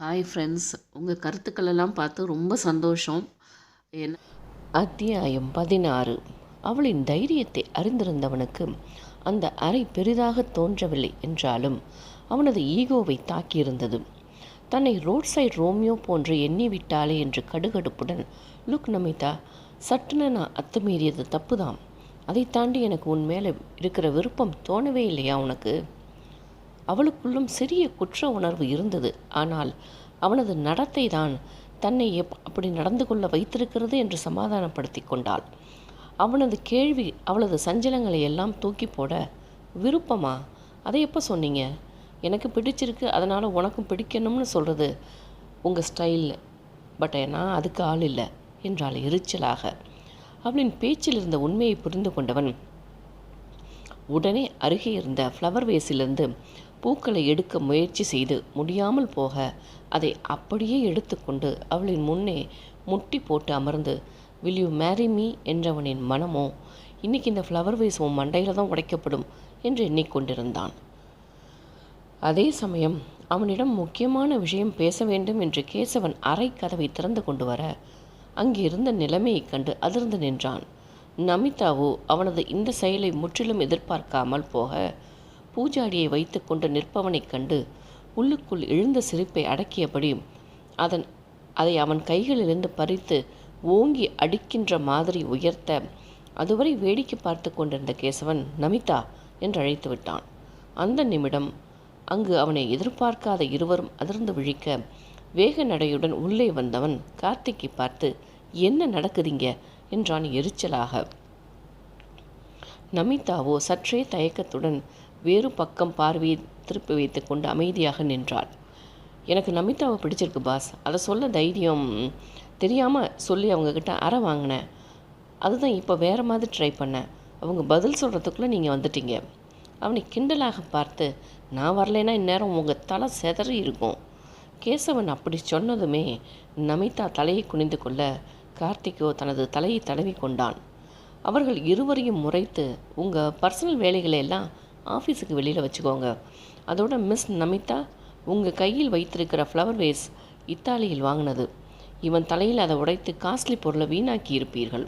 Hi friends உங்கள் கருத்துக்களெல்லாம் பார்த்து ரொம்ப சந்தோஷம். என்ன அத்தியாயம் பதினாறு. அவளின் தைரியத்தை அறிந்திருந்தவனுக்கு அந்த அறை பெரிதாக தோன்றவில்லை என்றாலும் அவனது ஈகோவை தாக்கியிருந்தது. தன்னை ரோட் சைட் ரோமியோ போன்று எண்ணி விட்டாளே என்று கடுகடுப்புடன் லுக் நமிதா சட்டுன்னு நான் அத்துமீறியது தப்புதான் அதை தாண்டி எனக்கு உன் மேலே இருக்கிற விருப்பம் தோணவே இல்லையா உனக்கு? அவளுக்குள்ளும் சிறிய குற்ற உணர்வு இருந்தது. ஆனால் அவனது நடத்தை தான் தன்னை எப் அப்படி நடந்து கொள்ள வைத்திருக்கிறது என்று சமாதானப்படுத்தி கொண்டாள். அவனது கேள்வி அவளது சஞ்சலங்களை எல்லாம் தூக்கி போட விருப்பமா? அதை எப்போ சொன்னீங்க? எனக்கு பிடிச்சிருக்கு அதனால் உனக்கும் பிடிக்கணும்னு சொல்கிறது உங்கள் ஸ்டைல். பட் நான் அதுக்கு ஆள் இல்லை என்றாள் எரிச்சலாக. அவளின் பேச்சில் இருந்த உண்மையை புரிந்து கொண்டவன் உடனே அருகே இருந்த ஃப்ளவர் வேஸிலிருந்து பூக்களை எடுக்க முயற்சி செய்து முடியாமல் போக அதை அப்படியே எடுத்துக்கொண்டு அவளின் முன்னே முட்டி போட்டு அமர்ந்து வில் யூ மேரி மீ என்றவனின் மனமோ இன்னைக்கு இந்த ஃப்ளவர் வைஸ் உன் மண்டையில் தான் உடைக்கப்படும் என்று எண்ணிக்கொண்டிருந்தான். அதே சமயம் அவனிடம் முக்கியமான விஷயம் பேச வேண்டும் என்று கேசவன் அறை கதவை திறந்து கொண்டு வர அங்கிருந்த நிலைமையைக் கண்டு அதிர்ந்து நின்றான். நமிதாவோ அவனது இந்த செயலை முற்றிலும் எதிர்பார்க்காமல் போக பூஜாடியை வைத்துக்கொண்டு நிற்பவனைக் கண்டு உள்ளுக்குள் எழுந்த சிரிப்பை அடக்கியபடி அதன் அதை அவன் கைகளிலிருந்து பறித்து ஓங்கி அடிக்கின்ற மாதிரி உயர்த்த அதுவரை வேடிக்கை பார்த்து கொண்டிருந்த கேசவன் நமிதா என்று அழைத்து விட்டான். அந்த நிமிடம் அங்கு அவனை எதிர்பார்க்காத இருவரும் அதிர்ந்து விழிக்க வேக நடையுடன் உள்ளே வந்தவன் கார்த்திக்கை பார்த்து என்ன நடக்குதுங்க என்றான் எரிச்சலாக. நமிதாவோ சற்றே தயக்கத்துடன் வேறு பக்கம் பார்வையை திருப்பி வைத்து கொண்டு அமைதியாக நின்றாள். எனக்கு நமிதாவை பிடிச்சிருக்கு பாஸ். அதை சொல்ல தைரியம் தெரியாமல் சொல்லி அவங்கக்கிட்ட அற வாங்கினேன். அதுதான் இப்போ வேறு மாதிரி ட்ரை பண்ணேன். அவங்க பதில் சொல்கிறதுக்குள்ளே நீங்கள் வந்துட்டீங்க அவனை கிண்டலாக பார்த்து நான் வரலைன்னா இந்நேரம் உங்கள் தலை செதறி இருக்கும் கேசவன் அப்படி சொன்னதுமே நமிதா தலையை குனிந்து கொள்ள கார்த்திகோ தனது தலையை தடவி கொண்டான். அவர்கள் இருவரையும் முறைத்து உங்கள் பர்சனல் வேலைகளை எல்லாம் ஆஃபீஸுக்கு வெளியில் வச்சுக்கோங்க. அதோட மிஸ் நமிதா உங்கள் கையில் வைத்திருக்கிற ஃப்ளவர் வேஸ் இத்தாலியில் வாங்கினது. இவன் தலையில் அதை உடைத்து காஸ்ட்லி பொருளை வீணாக்கி இருப்பீர்கள்.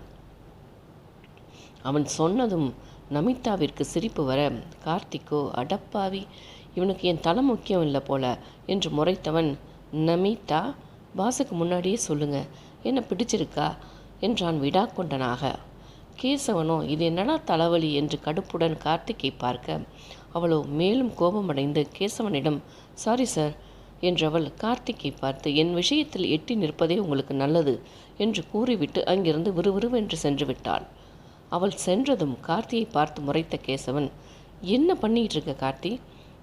அவன் சொன்னதும் நமிதாவிற்கு சிரிப்பு வர கார்த்திக்கோ அடப்பாவி இவனுக்கு என் தலை முக்கியம் இல்லை போல என்று முறைத்தவன் நமிதா பாஸுக்கு முன்னாடியே சொல்லுங்க. என்ன பிடிச்சிருக்கா? என்றான் விடாக்கொண்டனாக. கேசவனோ இது என்னடா தலைவலி என்று கடுப்புடன் கார்த்திக்கை பார்க்க அவளோ மேலும் கோபமடைந்து கேசவனிடம் சாரி சார் என்றவள் கார்த்திக்கை பார்த்து என் விஷயத்தில் எட்டி நிற்பதே உங்களுக்கு நல்லது என்று கூறிவிட்டு அங்கிருந்து விறுவிறுவென்று சென்று விட்டாள். அவள் சென்றதும் கார்த்தியை பார்த்து முறைத்த கேசவன் என்ன பண்ணிகிட்டு இருக்க கார்த்தி?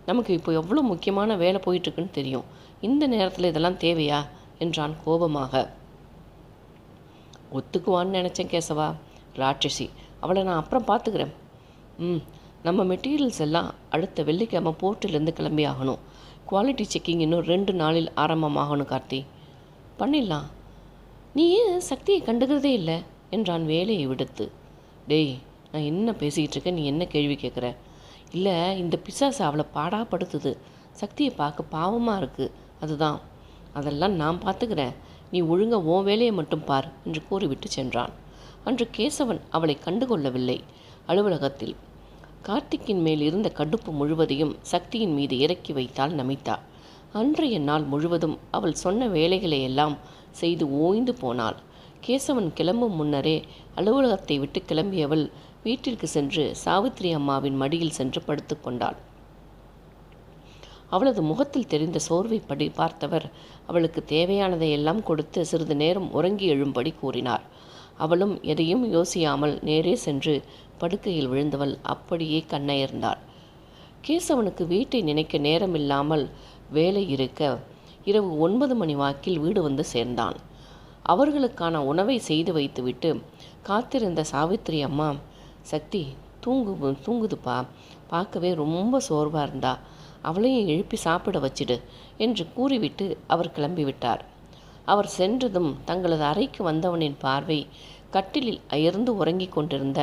நமக்கு இப்போ எவ்வளோ முக்கியமான வேலை போயிட்டுருக்குன்னு தெரியும். இந்த நேரத்தில் இதெல்லாம் தேவையா? என்றான் கோபமாக. ஒத்துக்குவான்னு நினச்சேன் கேசவா. ராட்சசி. அவளை நான் அப்புறம் பார்த்துக்கிறேன். ம் நம்ம மெட்டீரியல்ஸ் எல்லாம் அடுத்த வெள்ளிக்கிழமை போர்ட்டிலேருந்து கிளம்பி ஆகணும். குவாலிட்டி செக்கிங் இன்னும் ரெண்டு நாளில் ஆரம்பமாகணும் கார்த்தி. பண்ணிடலாம். நீ ஏன் சக்தியை கண்டுக்கிறதே இல்லை? என்றான் வேலையை விடுத்து. டேய் நான் என்ன பேசிக்கிட்டு இருக்கேன்? நீ என்ன கேள்வி கேட்குற? இல்லை இந்த பிசாசு அவளை பாடாப்படுத்துது. சக்தியை பார்க்க பாவமாக இருக்குது அதுதான். அதெல்லாம் நான் பார்த்துக்கிறேன். நீ ஒழுங்காக உன் வேலையை மட்டும் பார் என்று கூறிவிட்டு சென்றான். அன்று கேசவன் அவளை கண்டுகொள்ளவில்லை. அலுவலகத்தில் கார்த்திக்கின் மேல் இருந்த கடுப்பு முழுவதையும் சக்தியின் மீது இறக்கி வைத்தாள் நமிதா. அன்றைய நாள் முழுவதும் அவள் சொன்ன வேலைகளை எல்லாம் செய்து ஓய்ந்து போனாள். கேசவன் கிளம்பும் முன்னரே அலுவலகத்தை விட்டு கிளம்பியவள் வீட்டிற்கு சென்று சாவித்திரி அம்மாவின் மடியில் சென்று படுத்துக்கொண்டாள் அவளது முகத்தில் தெரிந்த சோர்வை படி பார்த்தவர் அவளுக்கு தேவையானதை எல்லாம் கொடுத்து சிறிது நேரம் உறங்கி எழும்படி கூறினார். அவளும் எதையும் யோசியாமல் நேரே சென்று படுக்கையில் விழுந்தவள் அப்படியே கண்ணயர்ந்தாள். கேசவனுக்கு வீட்டை நினைக்க நேரமில்லாமல் வேலை இருக்க இரவு ஒன்பது மணி வாக்கில் வீடு வந்து சேர்ந்தான். அவர்களுக்கான உணவை செய்து வைத்துவிட்டு காத்திருந்த சாவித்திரி அம்மா சக்தி தூங்கு தூங்குதுப்பா. பார்க்கவே ரொம்ப சோர்வாக இருந்தா. அவளையும் எழுப்பி சாப்பிட வச்சிடு என்று கூறிவிட்டு அவர் கிளம்பிவிட்டார். அவர் சென்றதும் தங்களது அறைக்கு வந்தவனின் பார்வை கட்டிலில் அயர்ந்து உறங்கிக் கொண்டிருந்த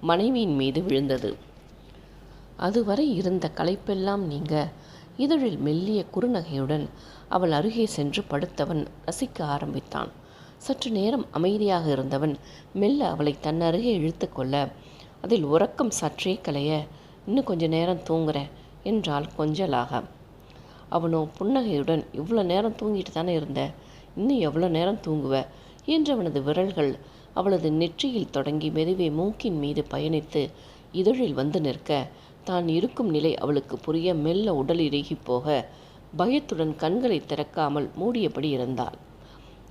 மனைவியின் மீது விழுந்தது. அதுவரை இருந்த களைப்பெல்லாம் நீங்க. இதழில் மெல்லிய குறுநகையுடன் அவள் அருகே சென்று படுத்தவன் ரசிக்க ஆரம்பித்தான். சற்று நேரம் அமைதியாக இருந்தவன் மெல்ல அவளை தன் அருகே இழுத்து கொள்ள அதில் உறக்கம் சற்றே கலைய இன்னும் கொஞ்ச நேரம் தூங்குறேன் என்றாள் கொஞ்சலாக. அவனோ புன்னகையுடன் இவ்வளோ நேரம் தூங்கிட்டு தானே இருந்த? இன்னும் எவ்வளோ நேரம் தூங்குவ? என்றவனது விரல்கள் அவளது நெற்றியில் தொடங்கி மெதுவே மூக்கின் மீது பயணித்து இதழில் வந்து நிற்க தான் இருக்கும் நிலை அவளுக்கு புரிய மெல்ல உடல் இறுகி போக பயத்துடன் கண்களை திறக்காமல் மூடியபடி இருந்தாள்.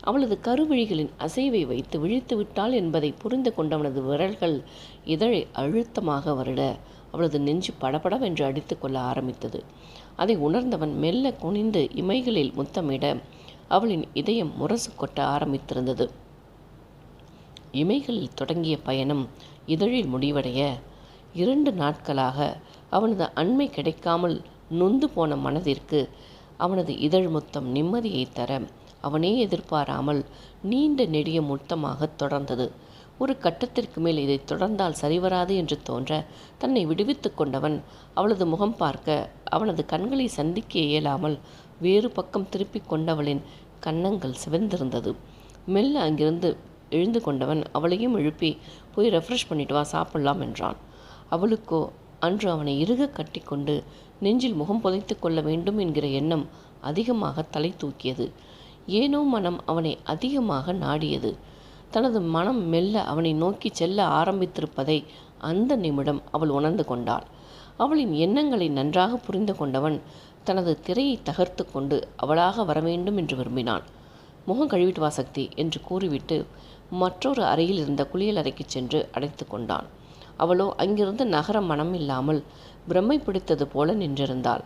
அவளது கருவிழிகளின் அசைவை வைத்து விழித்து விட்டாள் என்பதை புரிந்து கொண்டவனது விரல்கள் இதழை அழுத்தமாக வருட அவளது நெஞ்சு படபடவென்று அடித்துக்கொள்ள ஆரம்பித்தது. அதை உணர்ந்தவன் மெல்ல குனிந்து இமைகளில் முத்தமிட அவளின் இதயம் முரசு கொட்ட ஆரம்பித்திருந்தது. இமைகளில் தொடங்கிய பயணம் இதழில் முடிவடைய இரண்டு நாட்களாக அவனது அண்மை கிடைக்காமல் நொந்து போன மனதிற்கு அவனது இதழ் முத்தம் நிம்மதியை தர அவனே எதிர்பாராமல் நீண்ட நெடிய முத்தமாக தொடர்ந்தது. ஒரு கட்டத்திற்கு மேல் இதை தொடர்ந்தால் சரிவராது என்று தோன்ற தன்னை விடுவித்து கொண்டவன் அவளது முகம் பார்க்க அவனது கண்களை சந்திக்க இயலாமல் வேறு பக்கம் திருப்பிக் கொண்டவளின் கன்னங்கள் சிவந்திருந்தது. மெல்ல அங்கிருந்து எழுந்து கொண்டவன் அவளையும் எழுப்பி போய் ரெஃப்ரெஷ் பண்ணிட்டு வா சாப்பிடலாம் என்றான். அவளுக்கோ? அன்று அவனை இறுக கட்டிக்கொண்டு நெஞ்சில் முகம் புதைத்து கொள்ள வேண்டும் என்கிற எண்ணம் அதிகமாக தலை தூக்கியது. ஏனோ மனம் அவனை அதிகமாக நாடியது. தனது மனம் மெல்ல அவனை நோக்கி செல்ல ஆரம்பித்திருப்பதை அந்த நிமிடம் அவள் உணர்ந்து கொண்டாள். அவளின் எண்ணங்களை நன்றாக புரிந்து கொண்டவன் தனது திரையை தகர்த்து கொண்டு அவளாக வரவேண்டும் என்று விரும்பினான். முகம் கழுவிட்டு வா சக்தி என்று கூறிவிட்டு மற்றொரு அறையில் இருந்த குளியல் அறைக்கு சென்று அடைத்து கொண்டான். அவளோ அங்கிருந்து நகர மனம் இல்லாமல் பிரம்மை பிடித்தது போல நின்றிருந்தாள்.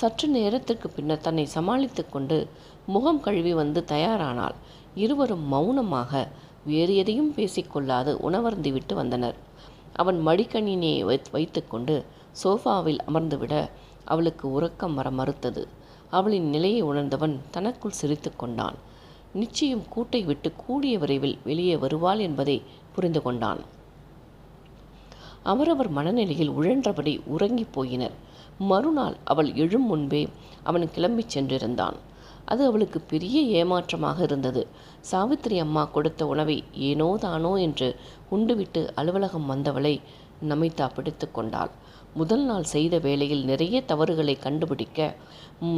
சற்று நேரத்திற்கு பின்னர் தன்னை சமாளித்து கொண்டு முகம் கழுவி வந்து தயாரானாள். இருவரும் மௌனமாக வேறு எதையும் பேசிக்கொள்ளாது உணவருந்திவிட்டு வந்தனர். அவன் மடிக்கணினியை வைத்துக்கொண்டு சோஃபாவில் அமர்ந்துவிட அவளுக்கு உறக்கம் வர மறுத்தது. அவளின் நிலையை உணர்ந்தவன் தனக்குள் சிரித்து கொண்டான். நிச்சயம் கூட்டை விட்டு கூடிய விரைவில் வெளியே வருவாள் என்பதை புரிந்து கொண்டான். அவரவர் மனநிலையில் உழன்றபடி உறங்கிப் போயினர். மறுநாள் அவள் எழும் முன்பே அவன் கிளம்பிச் சென்றிருந்தான். அது அவளுக்கு பெரிய ஏமாற்றமாக இருந்தது. சாவித்திரி அம்மா கொடுத்த உணவை ஏனோ தானோ என்று உண்டுவிட்டு அலுவலகம் வந்தவளை நமிதா பிடித்து கொண்டாள். முதல் நாள் செய்த வேலையில் நிறைய தவறுகளை கண்டுபிடிக்க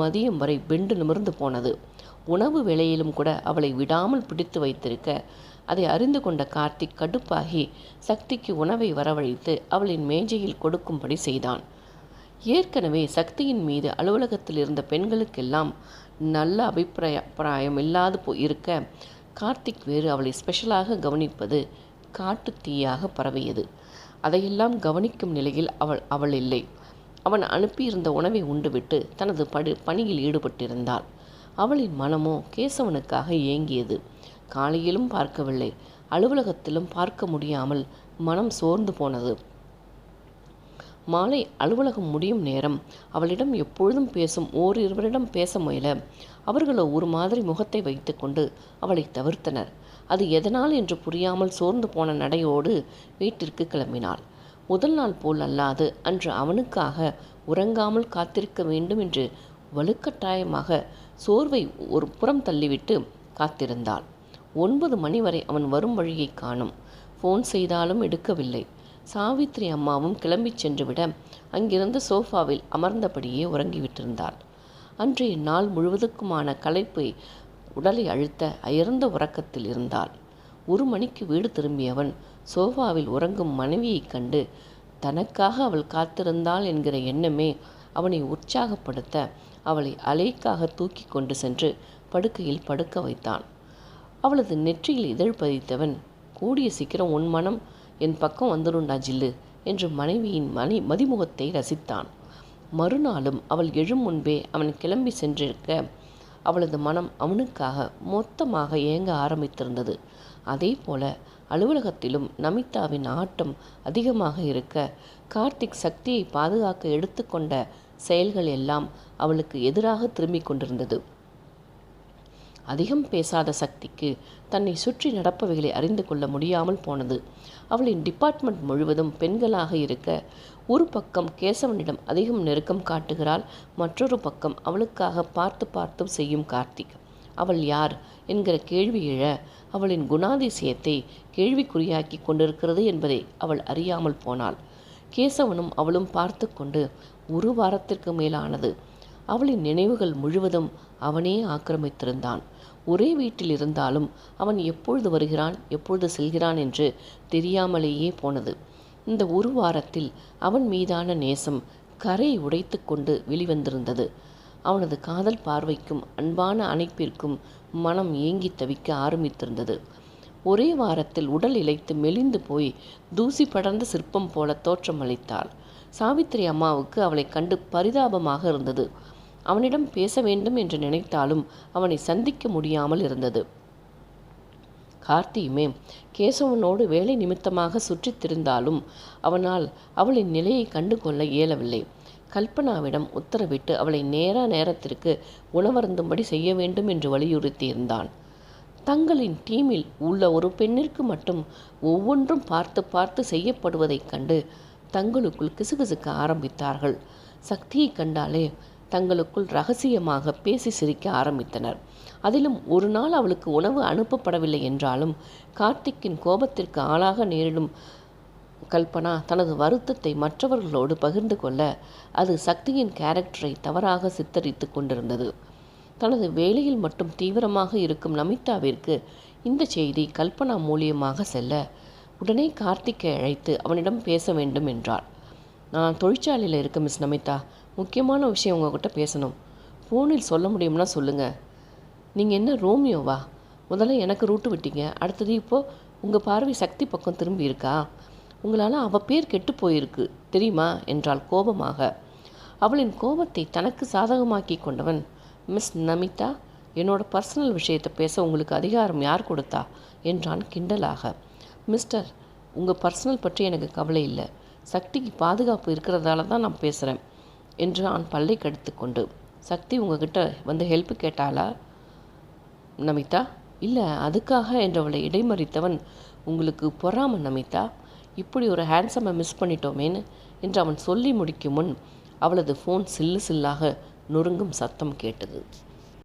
மதியம் வரை பெண்டு நிமிர்ந்து போனது. உணவு வேளையிலும் கூட அவளை விடாமல் பிடித்து வைத்திருக்க அதை அறிந்து கொண்ட கார்த்திக் கடுப்பாகி சக்திக்கு உணவை வரவழைத்து அவளின் மேஜையில் கொடுக்கும்படி செய்தான். ஏற்கனவே சக்தியின் மீது அலுவலகத்தில் இருந்த பெண்களுக்கெல்லாம் நல்ல அபிப்பிராய இல்லாது போ இருக்க கார்த்திக் வேறு அவளை ஸ்பெஷலாக கவனிப்பது காட்டு தீயாக பரவியது. அதையெல்லாம் கவனிக்கும் நிலையில் அவள் அவள் இல்லை அவன் அனுப்பியிருந்த உணவை உண்டுவிட்டு தனது படு பணியில் ஈடுபட்டிருந்தாள். அவளின் மனமோ கேசவனுக்காக ஏங்கியது. காலையிலும் பார்க்கவில்லை. அலுவலகத்திலும் பார்க்க முடியாமல் மனம் சோர்ந்து போனது. மாலை அலுவலகம் முடியும் நேரம் அவளிடம் எப்பொழுதும் பேசும் ஓரிருவரிடம் பேச முயல. அவர்களோ ஒரு மாதிரி முகத்தை வைத்துக்கொண்டு அவளை தவிர்த்தனர். அது எதனால் என்று புரியாமல் சோர்ந்து போன நடையோடு வீட்டிற்கு கிளம்பினாள். முதல் நாள் போல் அல்லாது அன்று அவனுக்காக உறங்காமல் காத்திருக்க வேண்டும் என்று வலுக்கட்டாயமாக சோர்வை ஒரு புறம் தள்ளிவிட்டு காத்திருந்தாள். ஒன்பது மணி வரை அவன் வரும் வழியை காணும். ஃபோன் செய்தாலும் எடுக்கவில்லை. சாவித்ரி அம்மாவும் கிளம்பிச் சென்றுவிட அங்கிருந்து சோஃபாவில் அமர்ந்தபடியே உறங்கிவிட்டிருந்தாள். அன்றைய நாள் முழுவதுக்குமான களைப்பை உடலை அழுத்த அயர்ந்த உறக்கத்தில் இருந்தாள். ஒரு மணிக்கு வீடு திரும்பியவன் சோஃபாவில் உறங்கும் மனைவியைக் கண்டு தனக்காக அவள் காத்திருந்தாள் என்கிற எண்ணமே அவனை உற்சாகப்படுத்த அவளை அலைக்காக தூக்கி கொண்டு சென்று படுக்கையில் படுக்க வைத்தான். அவளது நெற்றியில் இதழ் பதித்தவன் கூடிய சீக்கிரம் உன் மனம் என் பக்கம் வந்துருண்டா ஜில்லு என்று மனைவியின் மனை மதிமுகத்தை ரசித்தான். மறுநாளும் அவள் எழும் முன்பே அவன் கிளம்பி சென்றிருக்க அவளது மனம் அவனுக்காக மொத்தமாக ஏங்க ஆரம்பித்திருந்தது. அதே போல அலுவலகத்திலும் நமிதாவின் ஆட்டம் அதிகமாக இருக்க கார்த்திக் சக்தியை பாதுகாக்க எடுத்துக்கொண்ட செயல்கள் எல்லாம் அவளுக்கு எதிராக திரும்பிக் கொண்டிருந்தது. அதிகம் பேசாத சக்திக்கு தன்னை சுற்றி நடப்பவைகளை அறிந்து கொள்ள முடியாமல் போனது. அவளின் டிபார்ட்மெண்ட் முழுவதும் பெண்களாக இருக்க ஒரு பக்கம் கேசவனிடம் அதிகம் நெருக்கம் காட்டுகிறாள் மற்றொரு பக்கம் அவளுக்காக பார்த்து பார்த்தும் செய்யும் கார்த்திக். அவள் யார் என்கிற கேள்வி எழ அவளின் குணாதிசயத்தை கேள்விக்குறியாக்கி கொண்டிருக்கிறது என்பதை அவள் அறியாமல் போனாள். கேசவனும் அவளும் பார்த்து கொண்டு ஒரு வாரத்திற்கு மேலானது. அவளின் நினைவுகள் முழுவதும் அவனே ஆக்கிரமித்திருந்தான். ஒரே வீட்டில் இருந்தாலும் அவன் எப்பொழுது வருகிறான் எப்பொழுது செல்கிறான் என்று தெரியாமலேயே போனது. இந்த ஒரு வாரத்தில் அவன் மீதான நேசம் கரை உடைத்து கொண்டு வெளிவந்திருந்தது. அவனது காதல் பார்வைக்கும் அன்பான அணைப்பிற்கும் மனம் ஏங்கி தவிக்க ஆரம்பித்திருந்தது. ஒரே வாரத்தில் உடல் இழைத்து மெலிந்து போய் தூசி படர்ந்த சிற்பம் போல தோற்றமளித்தாள். சாவித்திரி அம்மாவுக்கு அவளை கண்டு பரிதாபமாக இருந்தது. அவனிடம் பேச வேண்டும் என்று நினைத்தாலும் அவனை சந்திக்க முடியாமல் இருந்தது. கார்த்தியுமே கேசவனோடு வேலை நிமித்தமாக சுற்றித் திரிந்தாலும் அவனால் அவளின் நிலையை கண்டுகொள்ள இயலவில்லை. கல்பனாவிடம் உத்தரவிட்டு அவளை நேர நேரத்திற்கு உணவருந்தும்படி செய்ய வேண்டும் என்று வலியுறுத்தியிருந்தான். தங்களின் டீமில் உள்ள ஒரு பெண்ணிற்கு மட்டும் ஒவ்வொன்றும் பார்த்து பார்த்து செய்யப்படுவதைக் கண்டு தங்களுக்குள் கிசுகிசுக்க ஆரம்பித்தார்கள். சக்தியை கண்டாலே தங்களுக்குள் ரகசியமாக பேசி சிரிக்க ஆரம்பித்தனர். அதிலும் ஒரு நாள் அவளுக்கு உணவு அனுப்பப்படவில்லை என்றாலும் கார்த்திக்கின் கோபத்திற்கு ஆளாக நேரிடும் கல்பனா தனது வருத்தத்தை மற்றவர்களோடு பகிர்ந்து கொள்ள அது சக்தியின் கேரக்டரை தவறாக சித்தரித்து கொண்டிருந்தது. தனது வேலையில் மட்டும் தீவிரமாக இருக்கும் நமிதாவிற்கு இந்த செய்தி கல்பனா மூலியமாக செல்ல உடனே கார்த்திக்கை அழைத்து அவனிடம் பேச வேண்டும் என்றார் நான் தொழிற்சாலையில் இருக்க மிஸ் நமிதா. முக்கியமான விஷயம் உங்ககிட்ட பேசணும். ஃபோனில் சொல்ல முடியும்னா சொல்லுங்கள் நீங்கள் என்ன ரோமியோவா? முதல்ல எனக்கு ரூட்டு விட்டீங்க. அடுத்தது இப்போது உங்கள் பார்வை சக்தி பக்கம் திரும்பி இருக்கா? உங்களால் அவள் பேர் கெட்டு போயிருக்கு. தெரியுமா? என்றாள் கோபமாக. அவளின் கோபத்தை தனக்கு சாதகமாக்கி கொண்டவன் மிஸ் நமிதா என்னோட பர்சனல் விஷயத்தை பேச உங்களுக்கு அதிகாரம் யார் கொடுத்தா? என்றான் கிண்டலாக. மிஸ்டர் உங்கள் பர்சனல் பற்றி எனக்கு கவலை இல்லை. சக்திக்கு பாதுகாப்பு இருக்கிறதால தான் நான் பேசுகிறேன் என்று நான் பல்லை கடித்து கொண்டு சக்தி உங்ககிட்ட வந்து ஹெல்ப் கேட்டாளா? நமிதா இல்லை அதுக்காக என்றவளை இடைமறித்தவன் உங்களுக்கு பொறாம நமிதா? இப்படி ஒரு ஹேண்ட்ஸமை மிஸ் பண்ணிட்டோமேன்னு என்று அவன் சொல்லி முடிக்கும் முன் அவளது ஃபோன் சில்லு சில்லாக நொறுங்கும் சத்தம் கேட்டது.